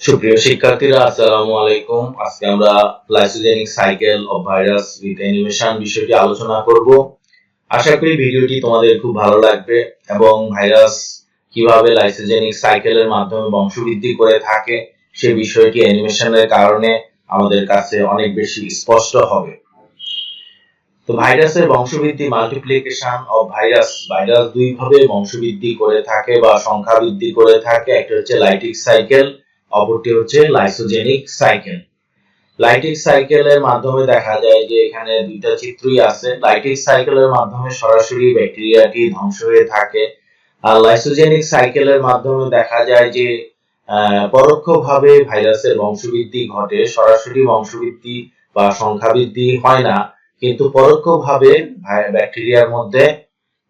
সুপ্রিয় শিক্ষার্থীরা, আসসালামু আলাইকুম। আজকে আমরা lysogenic cycle of virus with animation বিষয়টি আলোচনা করব। আশা করি ভিডিওটি তোমাদের খুব ভালো লাগবে এবং ভাইরাস কীভাবে লাইসোজেনিক সাইকেলের মাধ্যমে বংশবৃদ্ধি করে থাকে, সে বিষয়টি অ্যানিমেশনের কারণে আমাদের কাছে অনেক বেশি স্পষ্ট হবে। তো ভাইরাসের বংশবৃদ্ধি মাল্টিপ্লিকেশন অফ ভাইরাস ভাইরাস দুই ভাবে বংশবৃদ্ধি করে থাকে বা সংখ্যা বৃদ্ধি করে থাকে। একটা হচ্ছে লাইটিক সাইকেল অপরটি হচ্ছে লাইসোজেনিক সাইকেল লাইটিক সাইকেলের মাধ্যমে দেখা যায় যে এখানে দুইটা চিত্রই আছে। লাইটিক সাইকেলের মাধ্যমে সরাসরি ব্যাকটেরিয়াটি ধ্বংস হয়ে থাকে। আর লাইসোজেনিক সাইকেলের মাধ্যমে দেখা যায় যে পরোক্ষভাবে ভাইরাসের বংশবৃদ্ধি ঘটে। সরাসরি বংশবৃদ্ধি বা সংখ্যা বৃদ্ধি হয় না। কিন্তু পরোক্ষভাবে ব্যাকটেরিয়ার মধ্যে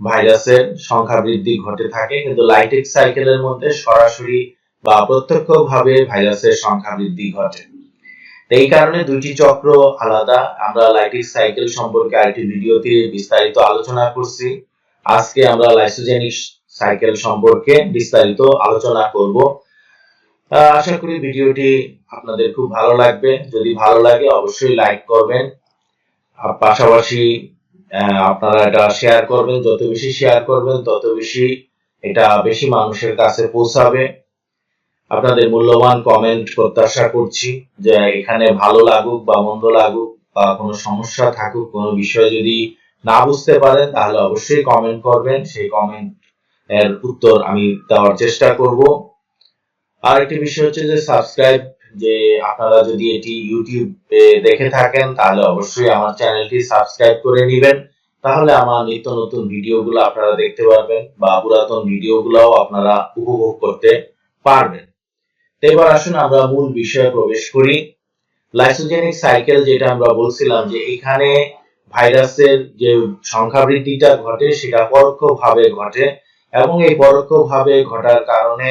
ভাইরাসের সংখ্যা বৃদ্ধি ঘটে থাকে। কিন্তু লাইটিক সাইকেলের মধ্যে সরাসরি বা প্রত্যক্ষভাবে ভাইরাসের সংখ্যা বৃদ্ধি ঘটে। এই কারণে দুইটি চক্র আলাদা। আমরা লাইটিক সাইকেল সম্পর্কে আরেকটি ভিডিওতে বিস্তারিত আলোচনা করছি। আজকে আমরা লাইসোজেনিক সাইকেল সম্পর্কে বিস্তারিত আলোচনা করব। আশা করি ভিডিওটি আপনাদের খুব ভালো লাগবে। যদি ভালো লাগে, অবশ্যই লাইক করবেন। পাশাপাশি আপনারা এটা শেয়ার করবেন। যত বেশি শেয়ার করবেন, তত বেশি এটা বেশি মানুষের কাছে পৌঁছাবে। আপনাদের মূল্যবান কমেন্ট প্রত্যাশা করছি যে এখানে ভালো লাগুক বা মন্দ লাগুক বা কোনো সমস্যা থাকুক, কোনো বিষয় যদি না বুঝতে পারেন, তাহলে অবশ্যই কমেন্ট করবেন। সেই কমেন্ট এর উত্তর আমি দেওয়ার চেষ্টা করব। আর একটি বিষয় হচ্ছে যে সাবস্ক্রাইব যে আপনারা যদি এটি ইউটিউবে দেখে থাকেন, তাহলে অবশ্যই আমার চ্যানেলটি সাবস্ক্রাইব করে নেবেন। তাহলে আমার নিত্য নতুন ভিডিওগুলো আপনারা দেখতে পারবেন বা পুরাতন ভিডিওগুলোও আপনারা উপভোগ করতে পারবেন। এবার আসুন আমরা মূল বিষয়ে প্রবেশ করি। লাইসোজেনিক সাইকেল যেটা আমরা বলছিলাম যে এখানে ভাইরাসের যে সংখ্যা বৃদ্ধিটা ঘটে সেটা পরোক্ষভাবে ঘটে এবং এই পরোক্ষভাবে ঘটার কারণে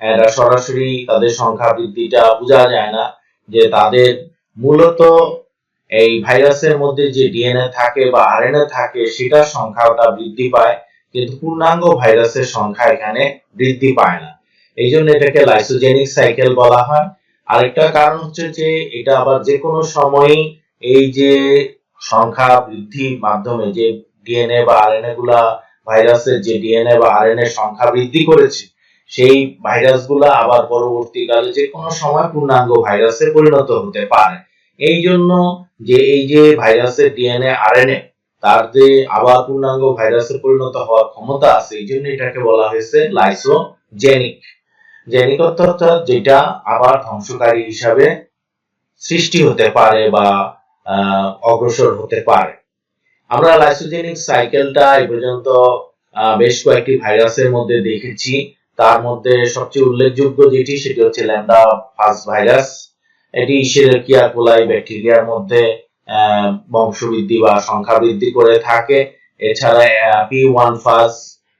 এরা সরাসরি তাদের সংখ্যা বৃদ্ধিটা বোঝা যায় না যে তাদের মূলত এই ভাইরাসের মধ্যে যে ডিএনএ থাকে বা আরএনএ থাকে সেটার সংখ্যাটা বৃদ্ধি পায়, কিন্তু পূর্ণাঙ্গ ভাইরাসের সংখ্যা এখানে বৃদ্ধি পায় না। এই জন্য এটাকে লাইসোজেনিক সাইকেল বলা হয়। আরেকটা কারণ হচ্ছে যে, এটা আবার যে কোনো সময়ই এই যে সংখ্যা মাধ্যমে যে ডিএনএ বা আরএনএ গুলা ভাইরাসের যে ডিএনএ বা আরএনএ সংখ্যা বৃদ্ধি করেছে, সেই আবার পরবর্তীকালে যে কোনো সময় পূর্ণাঙ্গ ভাইরাসে পরিণত হতে পারে। এই জন্য যে এই যে ভাইরাসের ডিএনএ আরএনএ তার যে আবার পূর্ণাঙ্গ ভাইরাসে পরিণত হওয়ার ক্ষমতা আছে এই জন্য এটাকে বলা হয়েছে লাইসোজেনিক জেনিক অর্থাৎ যেটা আবার ধ্বংসকারী হিসাবে সৃষ্টি হতে পারে বা অগ্রসর হতে পারে। আমরা লাইসোজেনিক সাইকেলটা এই পর্যন্ত বেশ কয়েকটি ভাইরাসের মধ্যে দেখেছি। তার মধ্যে সবচেয়ে উল্লেখযোগ্য যেটি, সেটি হচ্ছে ল্যান্ডা ফাস্ট ভাইরাস। এটি ইশেরিয়া কোলাই ব্যাকটেরিয়ার মধ্যে বংশবৃদ্ধি বা সংখ্যা বৃদ্ধি করে থাকে। এছাড়া P one phage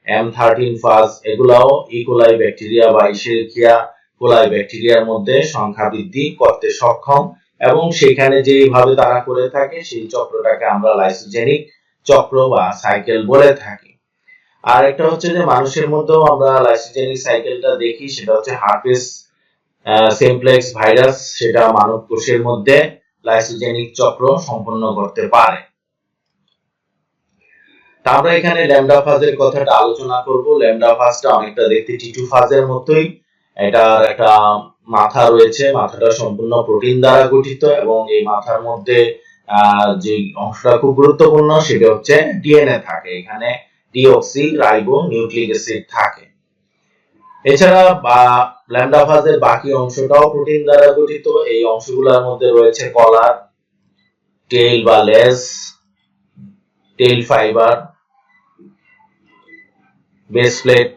M thirteen phage এগুলাও ইকোলাই ব্যাকটেরিয়া বা ইশেরিয়া কোলাই ব্যাকটেরিয়ার মধ্যে সংখ্যা বৃদ্ধি করতে সক্ষম এবং সেখানে যেভাবে তারা করে থাকে, সেই চক্রটাকে আমরা লাইসোজেনিক চক্র বা সাইকেল বলে থাকি। আর একটা হচ্ছে যে মানুষের মধ্যেও আমরা লাইসোজেনিক সাইকেলটা দেখি, সেটা হচ্ছে হার্পিস সিমপ্লেক্স ভাইরাস সেটা মানব কোষের মধ্যে লাইসোজেনিক চক্র সম্পন্ন করতে পারে। তা আমরা এখানে ল্যামডা ফাজের কথাটা আলোচনা করব। ল্যামডা ফাজটা অনেকটা দেখতে টিটু ফাজের মতোই। এটার একটা মাথা রয়েছে, মাথাটা সম্পূর্ণ প্রোটিন দ্বারা গঠিত এবং এই মাথার মধ্যে যে অংশটা খুব গুরুত্বপূর্ণ সেটা হচ্ছে ডিএনএ থাকে। এখানে ডিঅক্সি রাইবো নিউক্লিক অ্যাসিড থাকে। এছাড়া, বা, ল্যামডা ফাজের বাকি অংশটাও প্রোটিন দ্বারা গঠিত। এই অংশগুলোর মধ্যে রয়েছে কলার টেল বা less tail fibre base plate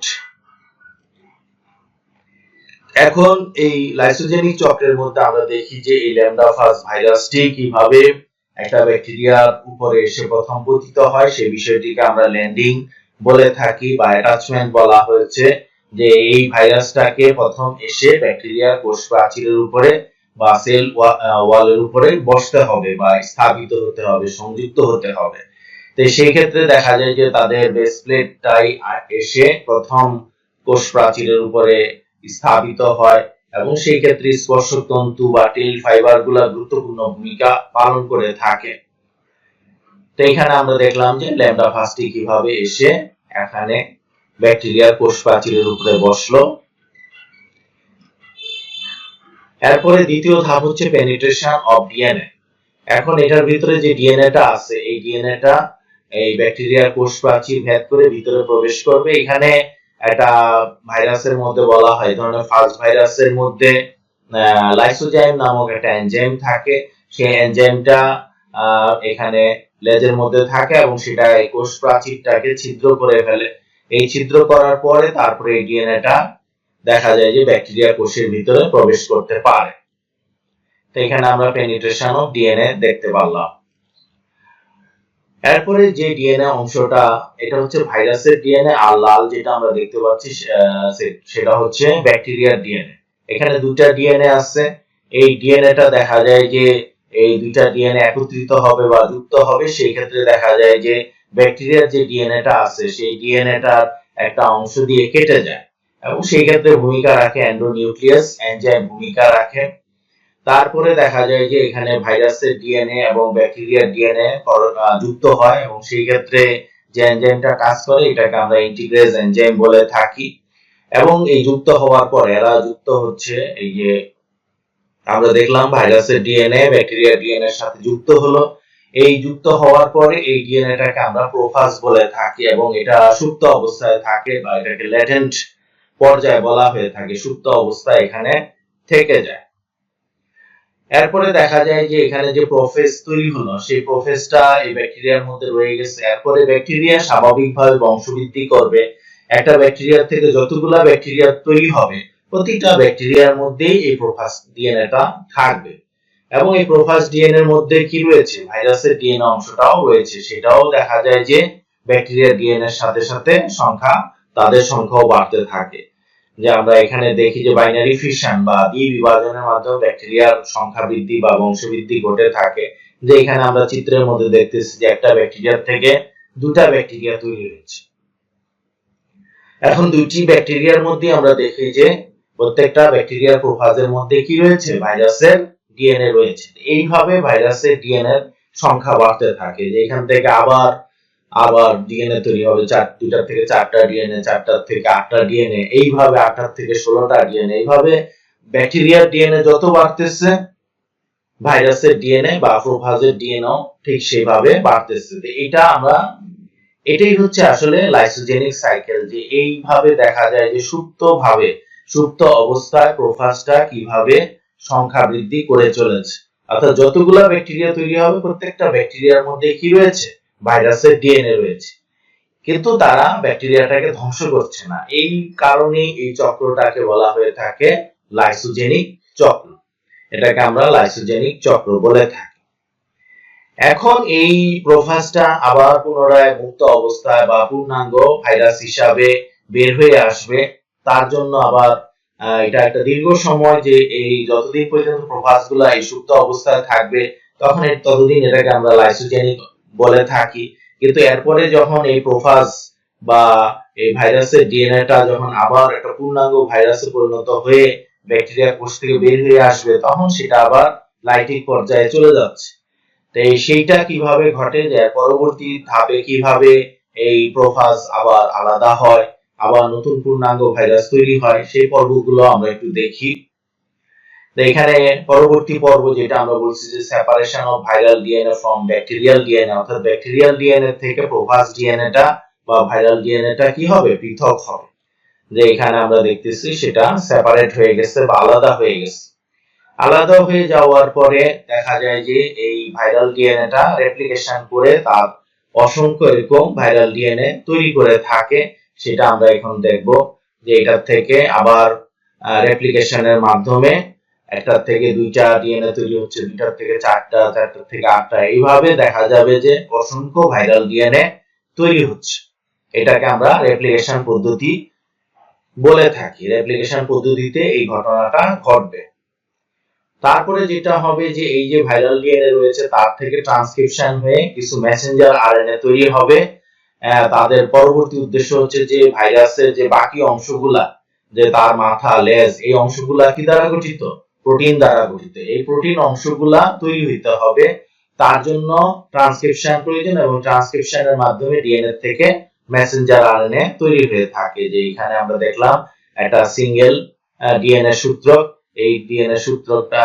এখন এই লাইসোজেনিক চক্রের মধ্যে আমরা দেখি যে এই ল্যামডা ফাস ভাইরাসটি কীভাবে একটা ব্যাকটেরিয়ার উপরে এসে প্রথম পতিত হয় সেই বিষয়টিকে আমরা ল্যান্ডিং বলে থাকি বা অ্যাটাচমেন্ট বলা হয়েছে যে এই ভাইরাসটাকে প্রথম এসে ব্যাকটেরিয়ার কোষ প্রাচীরের উপরে বা সেল ওয়ালের উপরে বসতে হবে বা স্থাপিত হতে হবে, সংযুক্ত হতে হবে। তো সেই ক্ষেত্রে দেখা যায় যে তাদের বেস প্লেটটাই এসে প্রথম কোষ প্রাচীরের উপরে স্থাপিত হয় এবং সেই ক্ষেত্রে স্পর্শক তন্তু বা টেল ফাইবার গুরুত্বপূর্ণ ভূমিকা পালন করে থাকে। তো এখানে আমরা দেখলাম যে ল্যামডা ফাস্টি কীভাবে এসে এখানে ব্যাকটেরিয়ার কোষ প্রাচীরের উপরে বসল। এরপরে দ্বিতীয় ধাপ হচ্ছে পেনিট্রেশন অফ ডিএনএ এখন এটার ভিতরে যে ডিএনএটা আছে, এই ডিএনএটা এই ব্যাকটেরিয়ার কোষ প্রাচীর ভেদ করে ভিতরে প্রবেশ করবে। এখানে একটা ভাইরাসের মধ্যে বলা হয় ধরনের ফার্স্ট ভাইরাসের মধ্যে লাইসোজাইম নামক একটা এনজাইম থাকে। সেই এনজাইমটা এখানে লেজের মধ্যে থাকে এবং সেটা এই কোষ প্রাচীরটাকে ছিদ্র করে ফেলে। এই ছিদ্র করার পরে তারপরে ডিএনএটা দেখা যায় যে ব্যাকটেরিয়া কোষের ভিতরে প্রবেশ করতে পারে। তো এখানে আমরা পেনিট্রেশন অফ ডিএনএ দেখতে পারলাম। এরপরে যে ডিএনএ অংশটা, এটা হচ্ছে ভাইরাসের ডিএনএ আর লাল যেটা আমরা দেখতে পাচ্ছি সেটা হচ্ছে ব্যাকটেরিয়ার ডিএনএ এখানে দুটা ডিএনএ আছে। এই ডিএনএটা দেখা যায় যে, এই দুইটা ডিএনএ একত্রিত হবে বা যুক্ত হবে, সেই ক্ষেত্রে দেখা যায় যে ব্যাকটেরিয়ার যে ডিএনএটা আছে, সেই ডিএনএটার একটা অংশ দিয়ে কেটে যায়। এবং সেই ক্ষেত্রে ভূমিকা রাখে অ্যান্ডোনিউক্লিয়াস এনজাইম ভূমিকা রাখে। তারপরে দেখা যায় যে এখানে ভাইরাসের ডিএনএ এবং ব্যাকটেরিয়ার ডিএনএ যুক্ত হয় এবং সেই ক্ষেত্রে যে এনজাইমটা কাজ করে, এটাকে আমরা ইন্টিগ্রেজ এনজাইম বলে থাকি। এবং এই যুক্ত হওয়ার পর, এরা যুক্ত হচ্ছে, এই যে আমরা দেখলাম ভাইরাসের ডিএনএ, ব্যাকটেরিয়ার ডিএনএ সাথে যুক্ত হলো। এই যুক্ত হওয়ার পরে এই ডিএনএটাকে আমরা প্রোফাস বলে থাকি এবং এটা সুপ্ত অবস্থায় থাকে বা এটাকে ল্যাটেন্ট পর্যায়ে বলা হয়ে থাকে, সুপ্ত অবস্থায় এখানে থেকে যায়। এরপরে দেখা যায় যে এখানে যে প্রোফেস তৈরি হলো, সেই প্রোফেসটা এই ব্যাকটেরিয়ার মধ্যে রয়ে গেছে। এরপরে ব্যাকটেরিয়া স্বাভাবিকভাবে বংশবৃদ্ধি করবে। একটা ব্যাকটেরিয়া থেকে যতগুলা ব্যাকটেরিয়া তৈরি হবে, প্রতিটা ব্যাকটেরিয়ার মধ্যেই এই প্রোফাস ডিএনএটা থাকবে। এবং এই প্রোফাস ডিএনএ এর মধ্যে কি রয়েছে? ভাইরাসের ডিএনএ অংশটাও রয়েছে। সেটাও দেখা যায় যে ব্যাকটেরিয়ার ডিএনএ এর সাথে সাথে সংখ্যা, তাদের সংখ্যাও বাড়তে থাকে। যে আমরা এখানে দেখি যে বাইনারি ফিশন বা দ্বি বিভাজনের মাধ্যমে ব্যাকটেরিয়ার সংখ্যা বৃদ্ধি বা বংশবৃদ্ধি ঘটে থাকে। যে এখানে আমরা চিত্রের মধ্যে দেখতেছি যে একটা ব্যাকটেরিয়া থেকে দুটা ব্যাকটেরিয়া তৈরি হয়েছে। এখন দুইটি ব্যাকটেরিয়ার মধ্যে আমরা দেখি যে প্রত্যেকটা ব্যাকটেরিয়ার প্রোফাজের মধ্যে কি রয়েছে? ভাইরাসের ডিএনএ রয়েছে। এইভাবে ভাইরাসের ডিএনএ সংখ্যা বাড়তে থাকে। যে এখান থেকে আবার আবার ডিএনএ তৈরি হবে। চার দুটার থেকে চারটা ডিএনএ চারটার থেকে আটটা ডিএনএ এইভাবে আটটার থেকে ষোলোটা ডিএনএ এইভাবে ব্যাকটেরিয়ার ডিএনএ যত বাড়তেছে, ভাইরাসের ডিএনএ বা প্রোফাজের ডিএনএ ঠিক সেইভাবে বাড়তেছে। এটা আমরা, এটাই হচ্ছে আসলে লাইসোজেনিক সাইকেল যে এইভাবে দেখা যায় যে সুপ্ত ভাবে সুপ্ত অবস্থায় প্রোফাজটা কীভাবে সংখ্যা বৃদ্ধি করে চলেছে। অর্থাৎ যতগুলা ব্যাকটেরিয়া তৈরি হবে, প্রত্যেকটা ব্যাকটেরিয়ার মধ্যে কি রয়েছে? ভাইরাসের ডিএনএ রয়েছে। কিন্তু তারা ব্যাকটেরিয়াটাকে ধ্বংস করছে না। এই কারণে এই চক্রটাকে বলা হয়ে থাকে লাইসোজেনিক চক্র। এটাকে আমরা লাইসোজেনিক চক্র বলে থাকি। এখন এই প্রোফাসটা আবার পুনরায় মুক্ত অবস্থায় বা পূর্ণাঙ্গ ভাইরাস হিসাবে বের হয়ে আসবে। তার জন্য আবার এটা একটা দীর্ঘ সময় যে এই যতদিন পর্যন্ত প্রোফাসগুলা এই সুপ্ত অবস্থায় থাকবে, তখন ততদিন এটাকে আমরা লাইসোজেনিক বলে থাকি। কিন্তু এরপরে যখন এই প্রোফাস বা এই ভাইরাসের ডিএনএটা যখন আবার একটা পূর্ণাঙ্গ ভাইরাসে পরিণত হয়ে ব্যাকটেরিয়া কোষ থেকে বের হয়ে আসবে, তখন সেটা আবার লাইটিক পর্যায়ে চলে যাচ্ছে। তো সেইটা কীভাবে ঘটে যে পরবর্তী ধাপে কীভাবে এই প্রোফাস আবার আলাদা হয়, আবার নতুন পূর্ণাঙ্গ ভাইরাস তৈরি হয়, সেই পর্বগুলো আমরা একটু দেখি। এখানে পরবর্তী পর্ব যেটা আমরা বলছি যে separation of viral DNA from bacterial DNA অর্থাৎ ব্যাকটেরিয়াল ডিএনএ থেকে প্রোভাস ডিএনএটা বা ভাইরাল ডিএনএটা কি হবে? পৃথক হবে। যে এখানে আমরা দেখতেছি সেটা সেপারেট হয়ে গেছে বা আলাদা হয়ে গেছে। আলাদা হয়ে যাওয়ার পরে দেখা যায় যে এই ভাইরাল ডিএনএটা রেপ্লিকেশন করে তার অসংখ্য এরকম ভাইরাল ডিএনএ তৈরি করে থাকে। সেটা আমরা এখন দেখব যে এটার থেকে আবার রেপ্লিকেশনের মাধ্যমে একটার থেকে দুইটা ডিএনএ তৈরি হচ্ছে, দুইটার থেকে চারটা, চারটার থেকে আটটা। এইভাবে দেখা যাবে যে অসংখ্য ভাইরাল ডিএনএ তৈরি হচ্ছে। এটাকে আমরা রেপ্লিকেশন পদ্ধতি বলে থাকি। রেপ্লিকেশন পদ্ধতিতে এই ঘটনাটা ঘটবে। তারপরে যেটা হবে যে এই যে ভাইরাল ডিএনএ রয়েছে, তার থেকে ট্রান্সক্রিপশন হয়ে কিছু মেসেঞ্জার আরএনএ তৈরি হবে। তাদের পরবর্তী উদ্দেশ্য হচ্ছে যে ভাইরাসের যে বাকি অংশগুলা, যে তার মাথা, লেজ, এই অংশগুলা কি দ্বারা গঠিত? প্রোটিন দ্বারা গঠিত। এই প্রোটিন অংশগুলা তৈরি হইতে হবে তার জন্য ট্রান্সক্রিপশন প্রয়োজন এবং ট্রান্সক্রিপশনের মাধ্যমে ডিএনএ থেকে মেসেঞ্জার আরএনএ তৈরি হয়ে থাকে। যে এখানে আমরা দেখলাম একটা সিঙ্গেল ডিএনএ সূত্রক এই ডিএনএ সূত্রকটা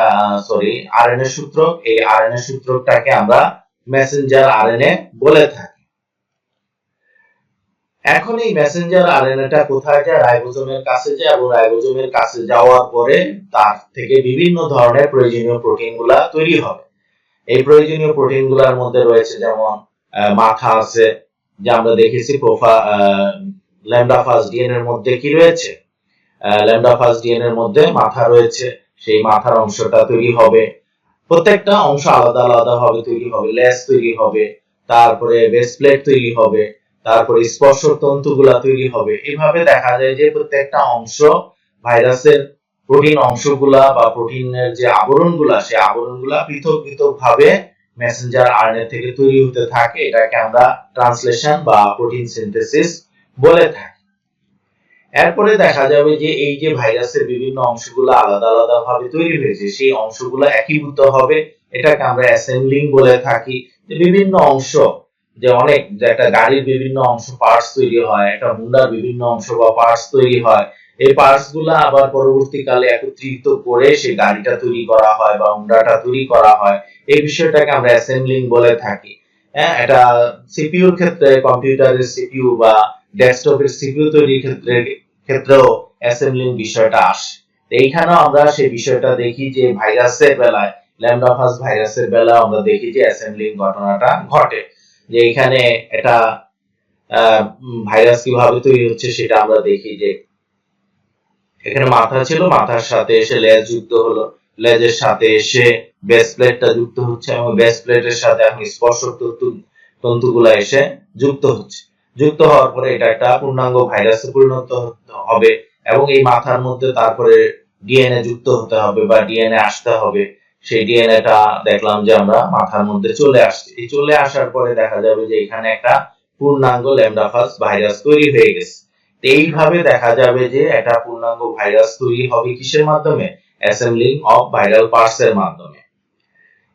সরি আরএনএ সূত্রক এই আরএনএ সূত্রকটাকে আমরা মেসেঞ্জার আরএনএ বলে থাকি। এখন এই মেসেঞ্জার আরএনএটা কোথায় যায়? রাইবোজোমের কাছে যায় এবং রাইবোজোমের কাছে যাওয়ার পরে তার থেকে বিভিন্ন ধরনের প্রয়োজনীয় প্রোটিনগুলা তৈরি হবে। এই প্রয়োজনীয় প্রোটিনগুলোর মধ্যে রয়েছে যেমন মাথা আছে, যে আমরা দেখেছি প্রোফা ল্যামডা ফাস্ট ডিএনএ এর মধ্যে কি রয়েছে? ল্যামডা ফাস্ট ডিএনএ এর মধ্যে মাথা রয়েছে, সেই মাথার অংশটা তৈরি হবে। প্রত্যেকটা অংশ আলাদা আলাদা ভাবে তৈরি হবে, লেস তৈরি হবে, তারপরে বেস প্লেট তৈরি হবে তারপরে স্পর্শ তন্তুগুলা তৈরি হবে। এভাবে দেখা যায় যে প্রত্যেকটা অংশ ভাইরাসের প্রোটিন অংশগুলা বা প্রোটিনের যে আবরণগুলা, সেই আবরণগুলা পৃথক পৃথক ভাবে মেসেঞ্জার আরএনএ থেকে তৈরি হতে থাকে। এটাকে আমরা ট্রান্সলেশন বা প্রোটিন সিনথেসিস বলে থাকি। এরপরে দেখা যাবে যে এই যে ভাইরাসের বিভিন্ন অংশগুলো আলাদা আলাদা ভাবে তৈরি হয়েছে, সেই অংশগুলো একীভূত হবে। এটাকে আমরা অ্যাসেম্বলিং বলে থাকি। বিভিন্ন অংশ যে অনেক যে একটা গাড়ির বিভিন্ন অংশ পার্টস তৈরি হয়, একটা মুন্ডার বিভিন্ন অংশ বা পার্টস তৈরি হয়, এই পার্টসগুলা আবার পরবর্তীকালে একত্রিত করে সেই গাড়িটা তৈরি করা হয় বা মুন্ডাটা তৈরি করা হয়। এই বিষয়টাকে আমরা অ্যাসেম্বলিং বলে থাকি। হ্যাঁ এটা সিপিইউর ক্ষেত্রে, কম্পিউটারের সিপিইউ বা ডেস্কটপের সিপিইউ তৈরির ক্ষেত্রে, ক্ষেত্রেও অ্যাসেম্বলিং বিষয়টা আসে। এইখানেও আমরা সেই বিষয়টা দেখি যে ভাইরাসের বেলায় ল্যামডাফাস ভাইরাসের বেলা আমরা দেখি যে অ্যাসেম্বলিং ঘটনাটা ঘটে। যে এখানে এটা ভাইরাস কীভাবে তৈরি হচ্ছে সেটা আমরা দেখি যে এখানে মাথা ছিল, মাথার সাথে এসে লেজ যুক্ত হলো। লেজের সাথে এসে বেস প্লেটটা যুক্ত হচ্ছে এবং বেস প্লেটের সাথে এখন স্পর্শ তন্তু, তন্তুগুলা এসে যুক্ত হচ্ছে। যুক্ত হওয়ার পরে এটা একটা পূর্ণাঙ্গ ভাইরাসে পরিণত হবে এবং এই মাথার মধ্যে তারপরে ডিএনএ যুক্ত হতে হবে বা ডিএনএ আসতে হবে। সেই ডিএনএটা দেখলাম যে আমরা মাথার মধ্যে চলে আসছে। চলে আসার পরে দেখা যাবে যে এখানে একটা পূর্ণাঙ্গ ল্যামডাফাস ভাইরাস তৈরি হয়ে গেছে। এইভাবে দেখা যাবে যে পূর্ণাঙ্গ ভাইরাস তৈরি হবে কিসের মাধ্যমে? অ্যাসেম্বলিং অফ ভাইরাল পার্টস এর মাধ্যমে।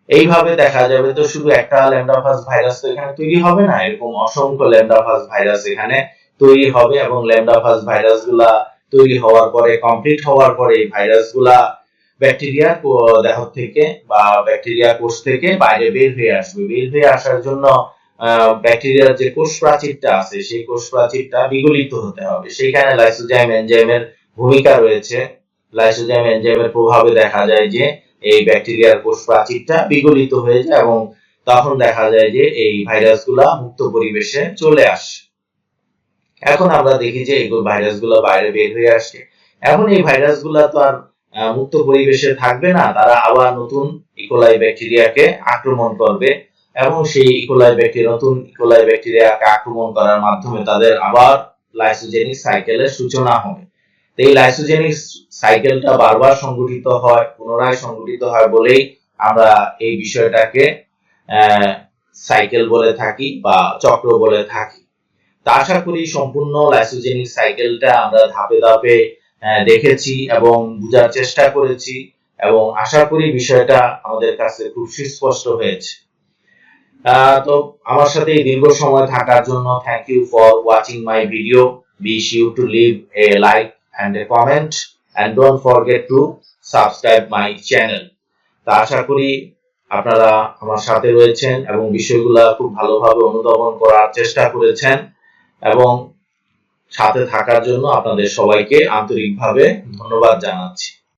এইভাবে দেখা যাবে তো শুধু একটা ল্যামডাফাস ভাইরাস তো এখানে তৈরি হবে না, এরকম অসংখ্য ল্যামডাফাস ভাইরাস এখানে তৈরি হবে এবং ল্যামডাফাস ভাইরাসগুলা তৈরি হওয়ার পরে কমপ্লিট হওয়ার পরে এই ভাইরাসগুলা ব্যাকটেরিয়া দেহ থেকে বা ব্যাকটেরিয়া কোষ থেকে বাইরে বের হয়ে আসবে। বের হয়ে আসার জন্য ব্যাকটেরিয়ার যে কোষ প্রাচীরটা আছে, সেই কোষ প্রাচীরটা বিগলিত হতে হবে। সেইখানে লাইসোজাইম এনজাইমের ভূমিকা রয়েছে। লাইসোজাইম এনজাইমের প্রভাবে দেখা যায় যে, এই ব্যাকটেরিয়ার কোষ প্রাচীরটা বিগলিত হয়ে যায় এবং তখন দেখা যায় যে, এই ভাইরাসগুলা মুক্ত পরিবেশে চলে আসে। এখন আমরা দেখি যে, এই ভাইরাসগুলো বাইরে বের হয়ে আসে এখন এই ভাইরাসগুলা তো আর মুক্ত পরিবেশে থাকবে না, তারা আবার নতুন ইকোলাই ব্যাকটেরিয়াকে আক্রমণ করবে এবং সেই ইকোলাই ব্যাকটেরিয়া, নতুন ইকোলাই ব্যাকটেরিয়াকে আক্রমণ করার মাধ্যমে তাদের আবার লাইসোজেনিক সাইকেলের সূচনা হবে। এই লাইসোজেনিক সাইকেলটা বারবার সংগঠিত হয়, পুনরায় সংগঠিত হয় বলেই আমরা এই বিষয়টাকে সাইকেল বলে থাকি বা চক্র বলে থাকি। তা আশা করি সম্পূর্ণ লাইসোজেনিক সাইকেলটা আমরা ধাপে ধাপে দেখেছি এবং বোঝার চেষ্টা করেছি এবং আশা করি বিষয়টা আমাদের কাছে খুব সুস্পষ্ট হয়েছে। তো আমার সাথে দীর্ঘ সময় থাকার জন্য thank you for watching my video wish you to leave a like and a comment and don't forget to subscribe my channel তা আশা করি আপনারা আমার সাথে রয়েছেন এবং বিষয়গুলো খুব ভালোভাবে অনুধাবন করার চেষ্টা করেছেন এবং সাথে থাকার জন্য আপনাদের সবাইকে আন্তরিকভাবে ধন্যবাদ জানাচ্ছি।